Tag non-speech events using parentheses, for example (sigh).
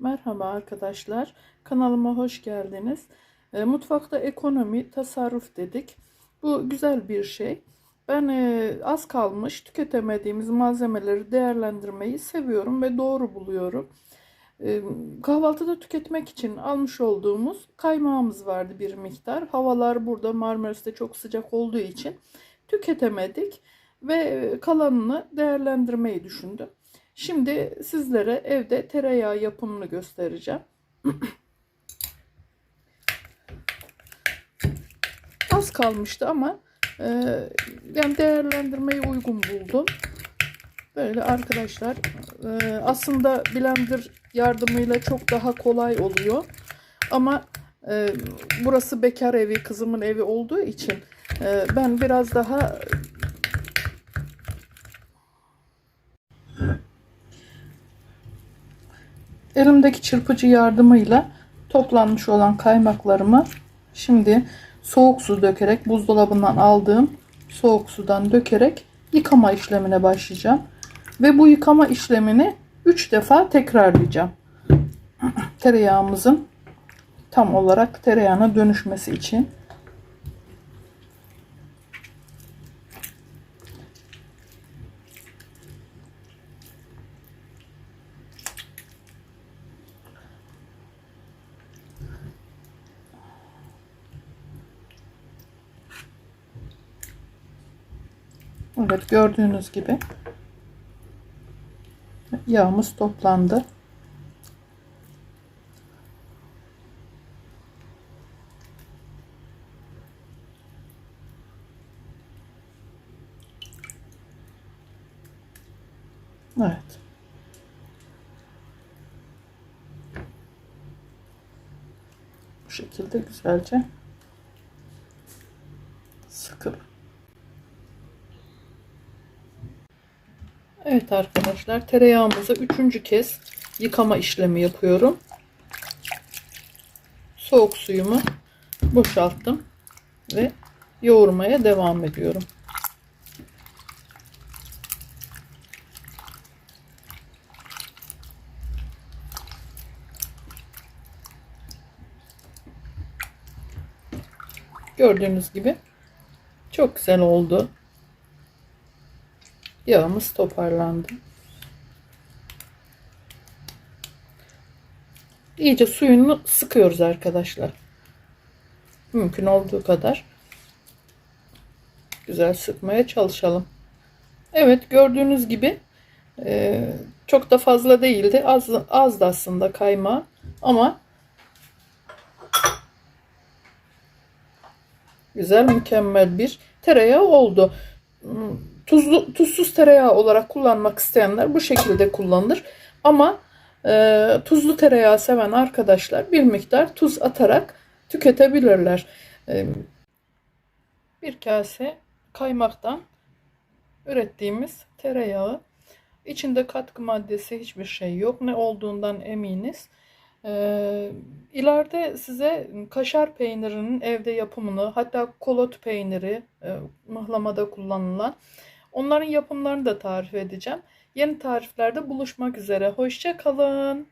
Merhaba arkadaşlar. Kanalıma hoş geldiniz. E, mutfakta ekonomi, tasarruf dedik. Bu güzel bir şey. Ben e, az kalmış tüketemediğimiz malzemeleri değerlendirmeyi seviyorum ve doğru buluyorum. E, kahvaltıda tüketmek için almış olduğumuz kaymağımız vardı bir miktar. Havalar burada Marmaris'te çok sıcak olduğu için tüketemedik ve kalanını değerlendirmeyi düşündüm. Şimdi sizlere evde tereyağı yapımını göstereceğim. (clears throat) Az kalmıştı ama e, yani değerlendirmeyi uygun buldum. Böyle arkadaşlar e, aslında blender yardımıyla çok daha kolay oluyor. Ama e, burası bekar evi, kızımın evi olduğu için e, ben biraz daha Elimdeki çırpıcı yardımıyla toplanmış olan kaymaklarımı şimdi soğuk su dökerek buzdolabından aldığım soğuk sudan dökerek yıkama işlemine başlayacağım. Ve bu yıkama işlemini 3 defa tekrarlayacağım. (clears throat) Tereyağımızın tam olarak tereyağına dönüşmesi için. Evet gördüğünüz gibi yağımız toplandı. Evet. Bu şekilde güzelce sıkıp Evet arkadaşlar tereyağımızı üçüncü kez yıkama işlemi yapıyorum. Soğuk suyumu boşalttım ve yoğurmaya devam ediyorum. Gördüğünüz gibi çok güzel oldu. Yağımız toparlandı. İyice suyunu sıkıyoruz arkadaşlar. Mümkün olduğu kadar güzel sıkmaya çalışalım. Evet gördüğünüz gibi e, çok da fazla değildi. Az, az da aslında kaymağı ama güzel mükemmel bir tereyağı oldu. Tuzlu, tuzsuz tereyağı olarak kullanmak isteyenler bu şekilde kullanılır. Ama e, tuzlu tereyağı seven arkadaşlar bir miktar tuz atarak tüketebilirler. E, bir kase kaymaktan ürettiğimiz tereyağı. İçinde katkı maddesi hiçbir şey yok. Ne olduğundan eminiz. Ee, ileride size kaşar peynirinin evde yapımını hatta kolot peyniri e, mıhlamada kullanılan onların yapımlarını da tarif edeceğim. Yeni tariflerde buluşmak üzere. Hoşça kalın.